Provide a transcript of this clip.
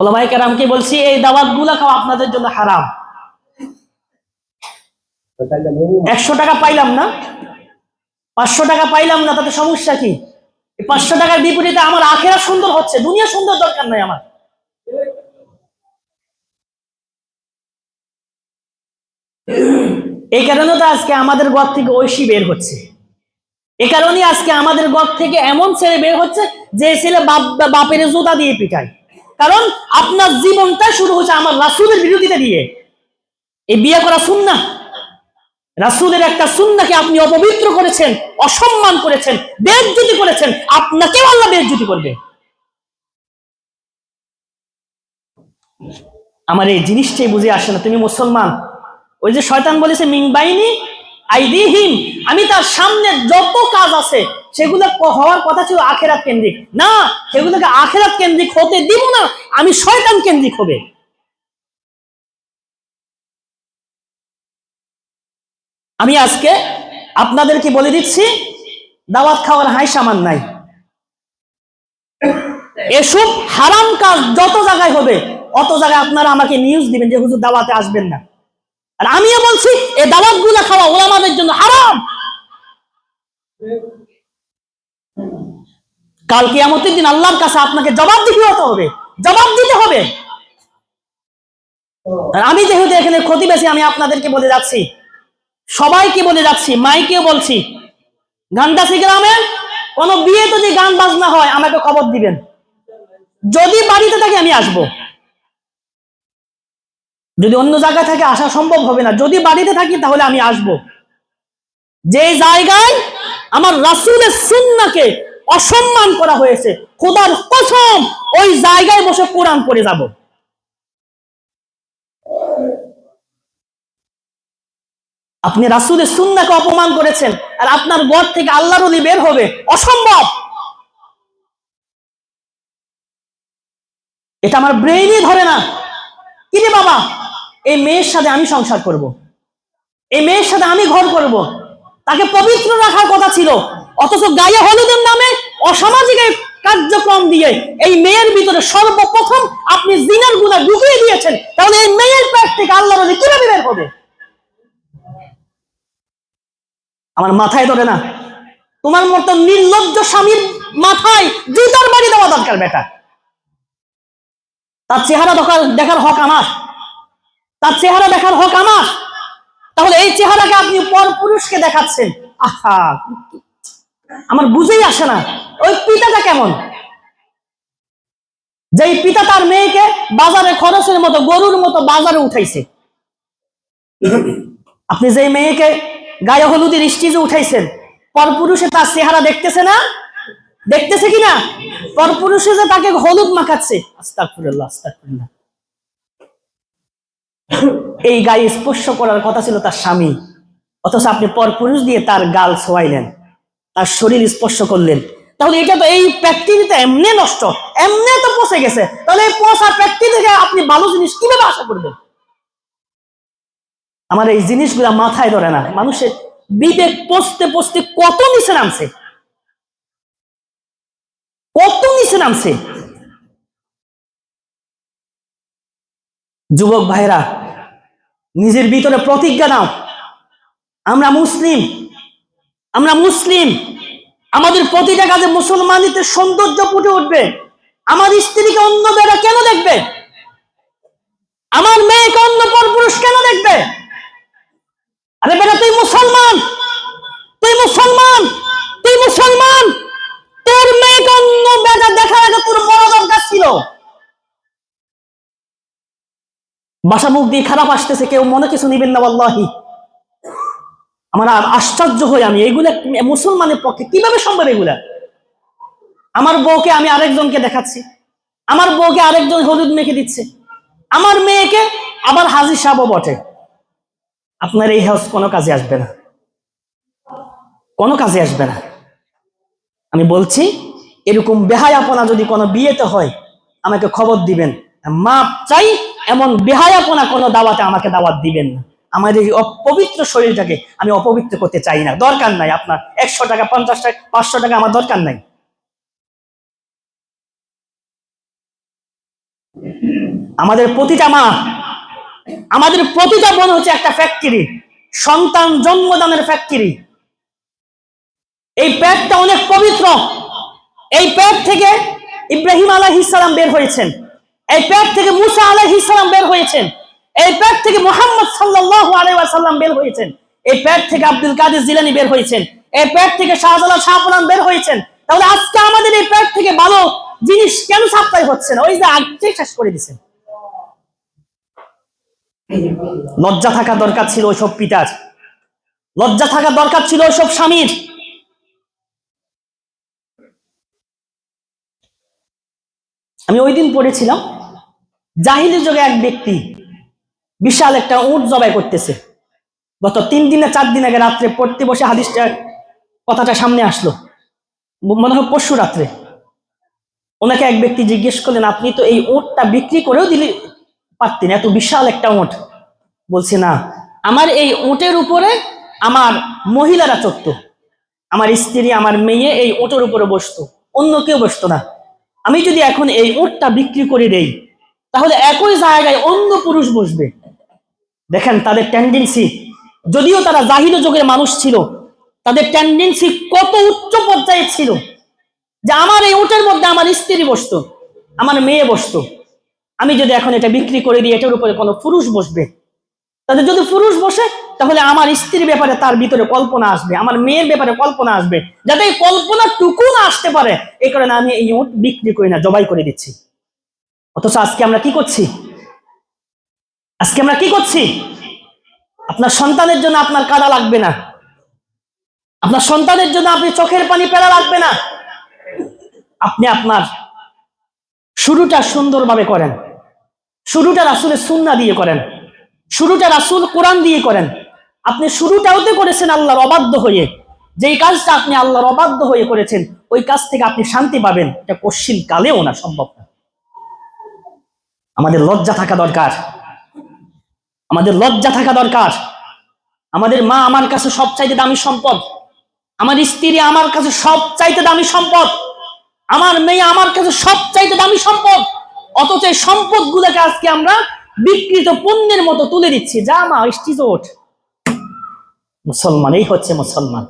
ওলামাই কেরামকে বলছি, এই দাওয়াতগুলা খাওয়া আপনাদের জন্য হারাম। একশো টাকা পাইলাম না। পাঁচশো টাকা পাইলাম না, তাতে সমস্যা কি? পাঁচশো টাকার বিপরীতে আমার আখেরা সুন্দর হচ্ছে, দুনিয়া সুন্দর দরকার নাই আমার। এই কারণে তো আজকে আমাদের ঘর থেকে ঐশী বের হচ্ছে। এ কারণে আজকে আমাদের ঘর থেকে এমন ছেলে বের হচ্ছে যে ছেলে বাপ বাপের জুতা দিয়ে পিটায়। কারণ আপনার জীবনটা শুরু হচ্ছে আমার রাসুলের বিরোধিতা দিয়ে। এই বিয়ে করা সুন্না। রাসুলের একটা সুন্নাকে আপনি অপবিত্র করেছেন, অসম্মান করেছেন, বেজ্জুতি করেছেন, আপনাকেও আল্লাহ বেজ্জুতি করবে। আমার এই জিনিসটাই বুঝে আসে না, তুমি মুসলমান। ওই যে শয়তান বলেছে মিংবাইনি আইদিহিম, আমি তার সামনে যত কাজ আছে, সেগুলো হওয়ার কথা ছিল আখেরাত কেন্দ্রিক। না, সেগুলোকে আখেরাত কেন্দ্রিক হতে দিব না, আমি শয়তান কেন্দ্রিক হবে। আমি আজকে আপনাদেরকে বলে দিচ্ছি, দাওয়াত খাওয়ার হাই সামান নাই। এসব হারাম কাজ যত জায়গায় হবে, অত জায়গায় আপনারা আমাকে নিউজ দিবেন যে হুজুর দাওয়াতে আসবেন না। আর আমিও বলছি, এই দাওয়াতগুলা খাওয়া ওলামাদের জন্য হারাম। কাল কিয়ামতের দিন আল্লাহর কাছে আপনাকে জবাব দিতে হতে হবে, জবাব দিতে হবে। আর আমি যেহেতু এখানে ক্ষতি বেশি আমি আপনাদেরকে বলে যাচ্ছি, সবাইকে বলে যাচ্ছি, মাইকেও বলছি গান্ডাসি গ্রামে কোনো বিয়ে যদি গান বাজনা হয়, আমাকে খবর দিবেন। যদি বাড়িতে থাকে, আমি আসব। যদি অন্য জায়গায় থাকে আসা সম্ভব হবে না, যদি বাড়িতে থাকি তাহলে আমি আসব। যে জায়গায় আমার রাসুলের সুন্নাকে অসম্মান করা হয়েছে, খোদার কসম, ওই জায়গায় বসে কোরআন পড়ে যাব। আপনি রাসুলের সুন্নাকে অপমান করেছেন, আর আপনার ঘর থেকে আল্লাহর অলি বের হবে, অসম্ভব! এটা আমার ব্রেইনই ধরে না। কি রে বাবা? এই মেয়ের সাথে আমি সংসার করব। এই মেয়ের সাথে আমি ঘর করব। তাকে পবিত্র রাখার কথা ছিল। অথচ গায়ে হলুদের নামে অসামাজিক কার্যক্রম দিয়ে এই মেয়ের ভিতরে সর্বপ্রথম আপনি জিনার গুণা ঢুকিয়ে দিয়েছেন। তাহলে এই মেয়ের পেট থেকে আল্লাহর অলি কীভাবে বের হবে? আমার মাথায় ধরে না। তোমার মতো নির্লজ্জ স্বামীর মাথায় জুতার বাড়ি দেওয়া দরকার, বেটা। তার চেহারা দেখার হক আমার। তার চেহারা দেখার হক আমার। তাহলে এই চেহারাকে আপনি পর পুরুষকে দেখাচ্ছেন। আহা, আমার বুঝেই আসে না। ওই পিতাটা কেমন? যেই পিতা তার মেয়েকে বাজারে খরচের মতো, গরুর মতো বাজারে উঠাইছে। আপনি যেই মেয়েকে গায়ে হলুদের স্টিজে উঠাইছেন, পরপুরুষে তার চেহারা দেখতেছে না? দেখতেছে কিনা পরপুরুষে যে তাকে হলুদ মাখাচ্ছে। আস্তাগফিরুল্লাহ আস্তাগফিরুল্লাহ। এই গায়ে স্পর্শ করার কথা ছিল তার স্বামী। অথচ আপনি পরপুরুষ দিয়ে তার গাল ছোয়াইলেন, তার শরীর স্পর্শ করলেন। তাহলে এটা তো এই প্র্যাকটিসটা এমনি নষ্ট, এমনি তো পচে গেছে। তাহলে এই পচা প্র্যাকটিস থেকে আপনি ভালো জিনিস কীভাবে আশা করবেন? আমার এই জিনিসগুলা মাথায় ধরে না। মানুষের বিবেক পচতে পচতে কত নিচে নামছে? কত নিচে নামছে? যুবক ভাইরা নিজের ভিতরে প্রতিজ্ঞা নাও। আমরা মুসলিম আমরা মুসলিম। আমাদের প্রতিটা কাজে মুসলমানিতে সৌন্দর্য ফুটে উঠবে। আমার স্ত্রীকে অন্য বেড়া কেন দেখবে? আমার মেয়েকে অন্য পর পুরুষ কেন দেখবে? আরে বেটা, তুই মুসলমান তুই মুসলমান তুই মুসলমান। তোর মেয়েকে অন্য বেটা দেখার আগে তোর বড় দরকার ছিল। বাসা মুখ দিয়ে খারাপ আসতেছে, কেউ মনে কিছু নিবেন না আল্লাহি আমার আর আশ্চর্য হই আমি এগুলা মুসলমানের পক্ষে কীভাবে সম্ভব এগুলা? আমার বউকে আমি আরেকজনকে দেখাচ্ছি। আমার বউকে আরেকজন হলুদ মেখে দিচ্ছে। আমার মেয়েকে আবার হাজি সাহেবও বটে। আপনার এই হাউস কোনো কাজে আসবে না। কোনো কাজে আসবে না। আমি বলছি, এরকম বেহায়াপনা যদি কোনো বিয়েতে হয়, আমাকে খবর দিবেন। মাপ চাই এমন বেহায়াপনা কোনো দাওয়াতে আমাকে দাওয়াত দিবেন না। আমার এই অপবিত্র শরীরটাকে আমি অপবিত্র করতে চাই না। দরকার নাই আপনার। একশো টাকা, পঞ্চাশ টাকা, পাঁচশো টাকা আমার দরকার নাই। আমাদের প্রতিটা মা, আমাদের প্রতিটা বোন হচ্ছে একটা ফ্যাক্টরি সন্তান জন্মদানের ফ্যাক্টরি এই পেটটা অনেক পবিত্র। এই পেট থেকে ইব্রাহিম আলাইহিসসালাম বের হয়েছেন। এই পেট থেকে মুসা আলাইহিসসালাম বের হয়েছেন। এই পেট থেকে মোহাম্মদ সাল্লাল্লাহু আলাইহি বের হয়েছেন। এই পেট থেকে আব্দুল কাদের জিলানী বের হয়েছেন। এই পেট থেকে শাহজালাল শাহপুরান বের হয়েছেন। তাহলে আজকে আমাদের এই পেট থেকে ভালো জিনিস কেন সাপ্লাই হচ্ছে না? ওই যে আজকে শেষ করে দিছেন লজ্জা থাকা দরকার ছিল ওইসব পিতার। লজ্জা থাকা দরকার ছিল ওইসব স্বামীর। আমি ওই দিন পড়েছিলাম। জাহিলি যুগে এক ব্যক্তি বিশাল একটা উট জবাই করতেছে। গত তিন দিনে চার দিন আগে রাত্রে পড়তে বসে হাদিসটা, কথাটা সামনে আসলো। মনে হয় পরশু রাত্রে। ওনাকে এক ব্যক্তি জিজ্ঞেস করলেন, আপনি তো এই উটটা বিক্রি করেও দিলে, পারতেন, এত বিশাল একটা উট? বলছে, না, আমার এই উটের উপরে আমার মহিলারা চড়ত। আমার স্ত্রী, আমার মেয়ে এই উটের উপরে বসতো, অন্য কেউ বসতো না। আমি যদি এখন এই উটটা বিক্রি করে দেই তাহলে একই জায়গায় অন্য পুরুষ বসবে। দেখেন তাদের টেন্ডেন্সি যদিও তারা জাহিদ যুগের মানুষ ছিল, তাদের টেন্ডেন্সি কত উচ্চ পর্যায়ে ছিল যে আমার এই উটের মধ্যে আমার স্ত্রী বসতো, আমার মেয়ে বসতো। আমি যদি এখন এটা বিক্রি করে দিই, এটার উপরে কোনো পুরুষ বসবে? তাদের যদি পুরুষ বসে, তাহলে আমার স্ত্রীর ব্যাপারে তার ভিতরে কল্পনা আসবে, আমার মেয়ের ব্যাপারে কল্পনা আসবে। যাতে এই কল্পনা টুকু না আসতে পারে এই কারণে আমি এই উট বিক্রি করি না, জবাই করে দিচ্ছি। অথচ আজকে আমরা কি করছি? আজকে আমরা কি করছি? আপনার সন্তানের জন্য আপনার কাদা লাগবে না। আপনার সন্তানের জন্য আপনি চোখের পানি পেলা লাগবে না। আপনি আপনার শুরুটা সুন্দরভাবে করেন। শুরুটা রাসুলের সুন্না দিয়ে করেন। শুরুটা রাসুল কোরআন দিয়ে করেন। আপনি শুরুটাওতে করেছেন আল্লাহর অবাধ্য হয়ে। যেই কাজটা আপনি আল্লাহর অবাধ্য হয়ে করেছেন, ওই কাজ থেকে আপনি শান্তি পাবেন। এটা কশ্চিন কালেও না, সম্ভব না। আমাদের লজ্জা থাকা দরকার। আমাদের লজ্জা থাকা দরকার। আমাদের মা আমার কাছে সব চাইতে দামি সম্পদ। আমার স্ত্রী আমার কাছে সব চাইতে দামি সম্পদ। আমার মেয়ে আমার কাছে সব চাইতে দামি সম্পদ। অথচ এই সম্পদ গুলোকে আজকে আমরা বিকৃত পণ্যের মতো তুলে দিচ্ছি। যা মা স্টিজ ওঠ মুসলমান, এই হচ্ছে মুসলমান।